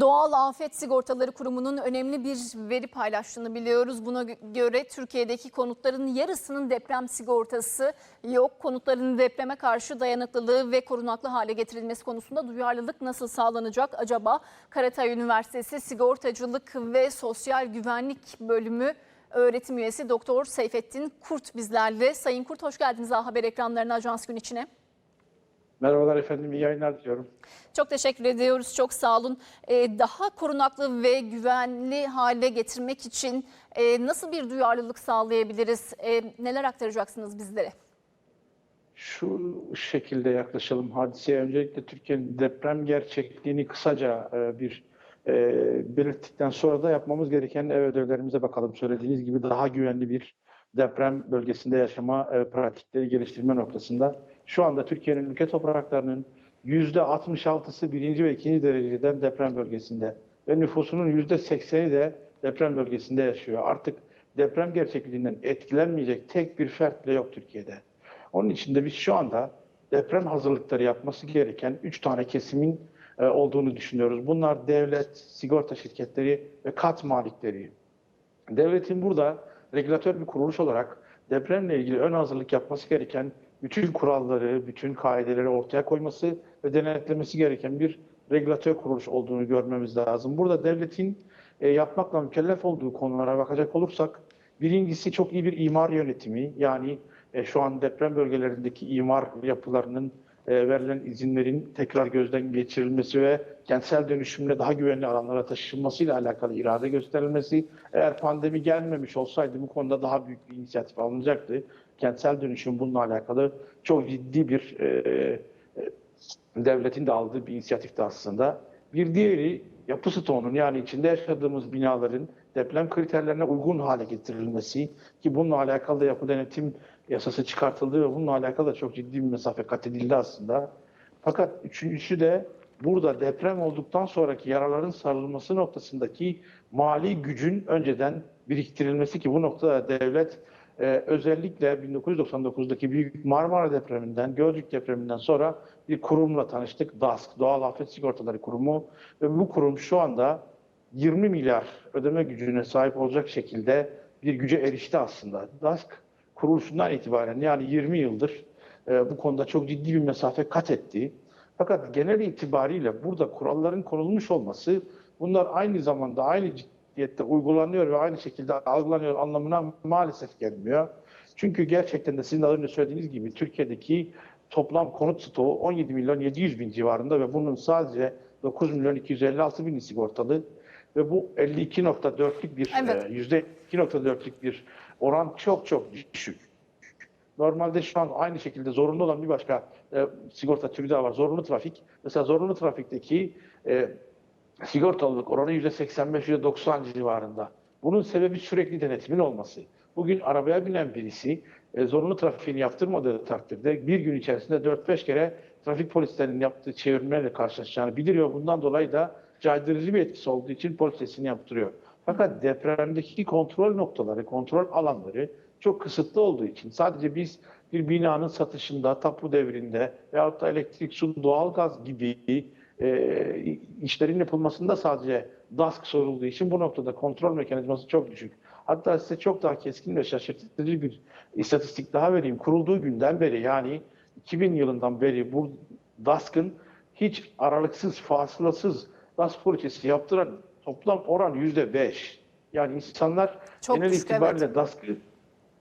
Doğal Afet Sigortaları Kurumu'nun önemli bir veri paylaştığını biliyoruz. Buna gö- göre Türkiye'deki konutların yarısının deprem sigortası yok. Konutların depreme karşı dayanıklılığı ve korunaklı hale getirilmesi konusunda duyarlılık nasıl sağlanacak acaba? Karatay Üniversitesi Sigortacılık ve Sosyal Güvenlik Bölümü öğretim üyesi Doktor Seyfettin Kurt bizlerle. Sayın Kurt hoş geldiniz A Haber ekranlarına Ajans Gün içine. Merhabalar efendim, iyi yayınlar diliyorum. Çok teşekkür ediyoruz. Çok sağ olun. Ee, daha korunaklı ve güvenli hale getirmek için e, nasıl bir duyarlılık sağlayabiliriz? E, neler aktaracaksınız bizlere? Şu şekilde yaklaşalım hadiseye. Öncelikle Türkiye'nin deprem gerçekliğini kısaca e, bir e, belirttikten sonra da yapmamız gereken ev ödevlerimize bakalım. Söylediğiniz gibi daha güvenli bir deprem bölgesinde yaşama e, pratikleri geliştirme noktasında. Şu anda Türkiye'nin ülke topraklarının %66'sı birinci ve ikinci dereceden deprem bölgesinde ve nüfusunun %80'i de deprem bölgesinde yaşıyor. Artık deprem gerçekliğinden etkilenmeyecek tek bir fert bile yok Türkiye'de. Onun için de biz şu anda deprem hazırlıkları yapması gereken üç tane kesimin e, olduğunu düşünüyoruz. Bunlar devlet, sigorta şirketleri ve kat malikleri. Devletin burada regülatör bir kuruluş olarak depremle ilgili ön hazırlık yapması gereken bütün kuralları, bütün kaideleri ortaya koyması ve denetlemesi gereken bir regülatör kuruluş olduğunu görmemiz lazım. Burada devletin e, yapmakla mükellef olduğu konulara bakacak olursak birincisi çok iyi bir imar yönetimi yani e, şu an deprem bölgelerindeki imar yapılarının e, verilen izinlerin tekrar gözden geçirilmesi ve kentsel dönüşümle daha güvenli alanlara taşınmasıyla alakalı irade gösterilmesi. Eğer pandemi gelmemiş olsaydı bu konuda daha büyük bir inisiyatif alınacaktı. Kentsel dönüşüm bununla alakalı çok ciddi bir e, e, devletin de aldığı bir inisiyatifti aslında. Bir diğeri yapı stoğunun yani içinde yaşadığımız binaların deprem kriterlerine uygun hale getirilmesi ki bununla alakalı da yapı denetim yasası çıkartıldı ve bununla alakalı da çok ciddi bir mesafe kat edildi aslında. Fakat üçüncüsü de burada deprem olduktan sonraki yaraların sarılması noktasındaki mali gücün önceden biriktirilmesi ki bu noktada devlet e, özellikle 1999'daki Büyük Marmara depreminden, Gölcük depreminden sonra bir kurumla tanıştık. DASK, Doğal Afet Sigortaları Kurumu ve bu kurum şu anda 20 milyar ödeme gücüne sahip olacak şekilde bir güce erişti aslında. DASK kuruluşundan itibaren yani 20 yıldır e, bu konuda çok ciddi bir mesafe kat etti. Fakat genel itibariyle burada kuralların konulmuş olması bunlar aynı zamanda aynı ciddiyette uygulanıyor ve aynı şekilde algılanıyor anlamına maalesef gelmiyor. Çünkü gerçekten de sizin az önce söylediğiniz gibi Türkiye'deki toplam konut stoğu 17 milyon 700 bin civarında ve bunun sadece 9 milyon 256 bin sigortalı ve bu 52.4'lük bir Evet. e, yüzde 2.4'lük bir oran çok çok düşük. Normalde şu an aynı şekilde zorunlu olan bir başka e, sigorta türü daha var. Zorunlu trafik. Mesela zorunlu trafikteki e, sigortalılık oranı %85, %90 civarında. Bunun sebebi sürekli denetimin olması. Bugün arabaya binen birisi e, zorunlu trafiğini yaptırmadığı takdirde bir gün içerisinde 4-5 kere trafik polislerinin yaptığı çevirmeyle karşılaşacağını biliyor. Bundan dolayı da caydırıcı bir etkisi olduğu için polisesini yaptırıyor. Fakat depremdeki kontrol noktaları, kontrol alanları çok kısıtlı olduğu için sadece biz bir binanın satışında, tapu devrinde veyahut da elektrik, su, doğalgaz gibi e, işlerin yapılmasında sadece DASK sorulduğu için bu noktada kontrol mekanizması çok düşük. Hatta size çok daha keskin ve şaşırtıcı bir istatistik daha vereyim. Kurulduğu günden beri yani 2000 yılından beri bu DASK'ın hiç aralıksız, fasılasız DASK poliçesi yaptıran toplam oran yüzde beş. Yani insanlar Çok genel düşük, itibariyle evet. DASK'ı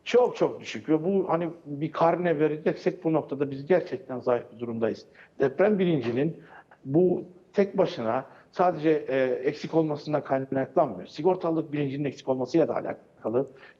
çok çok düşük ve bu hani bir karne vereceksek bu noktada biz gerçekten zayıf bir durumdayız. Deprem bilincinin bu tek başına sadece e, eksik olmasından kaynaklanmıyor. Sigortalılık bilincinin eksik olmasıyla da alakalı.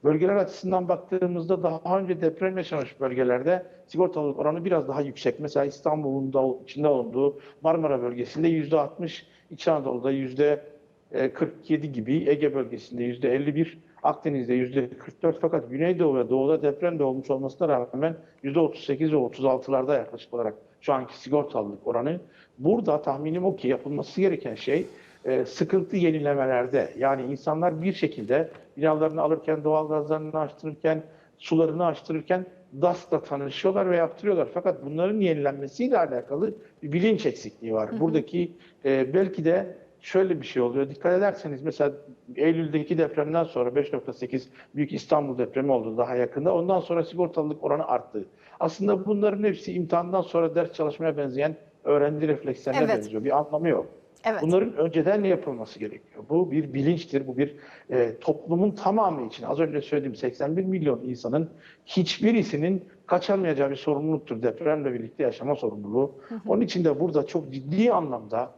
Bölgeler açısından baktığımızda daha önce deprem yaşamış bölgelerde sigortalılık oranı biraz daha yüksek. Mesela İstanbul'un da içinde olduğu Marmara bölgesinde %60, İç Anadolu'da %47 gibi, Ege bölgesinde %51, Akdeniz'de %44 fakat Güneydoğu ve Doğu'da deprem de olmuş olmasına rağmen %38 ve 36'larda yaklaşık olarak şu anki sigortalılık oranı. Burada tahminim o ki yapılması gereken şey e, sıkıntı yenilemelerde. Yani insanlar bir şekilde binalarını alırken, doğalgazlarını açtırırken, sularını açtırırken DAS'la tanışıyorlar ve yaptırıyorlar. Fakat bunların yenilenmesiyle alakalı bir bilinç eksikliği var. Buradaki e, belki de şöyle bir şey oluyor. Dikkat ederseniz mesela Eylül'deki depremden sonra 5.8 büyük İstanbul depremi oldu daha yakında. Ondan sonra sigortalılık oranı arttı. Aslında bunların hepsi imtihandan sonra ders çalışmaya benzeyen öğrenci reflekslerine Evet. benziyor. Bir anlamı yok. Evet. Bunların önceden yapılması gerekiyor. Bu bir bilinçtir, bu bir e, toplumun tamamı için. Az önce söylediğim 81 milyon insanın hiçbirisinin kaçamayacağı bir sorumluluktur. Depremle birlikte yaşama sorumluluğu. Onun için de burada çok ciddi anlamda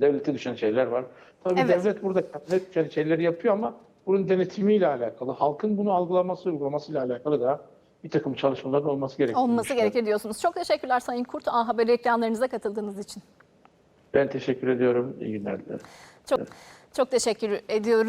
devlete düşen şeyler var. Tabii Evet. devlet burada kendine düşen şeyleri yapıyor ama bunun denetimiyle alakalı, halkın bunu algılaması, uygulamasıyla alakalı da bir takım çalışmaların olması gerekiyor. Olması gerekir diyorsunuz. Çok teşekkürler Sayın Kurt. A Haber ekranlarınıza katıldığınız için. Ben teşekkür ediyorum. İyi günler dilerim. Çok çok teşekkür ediyoruz.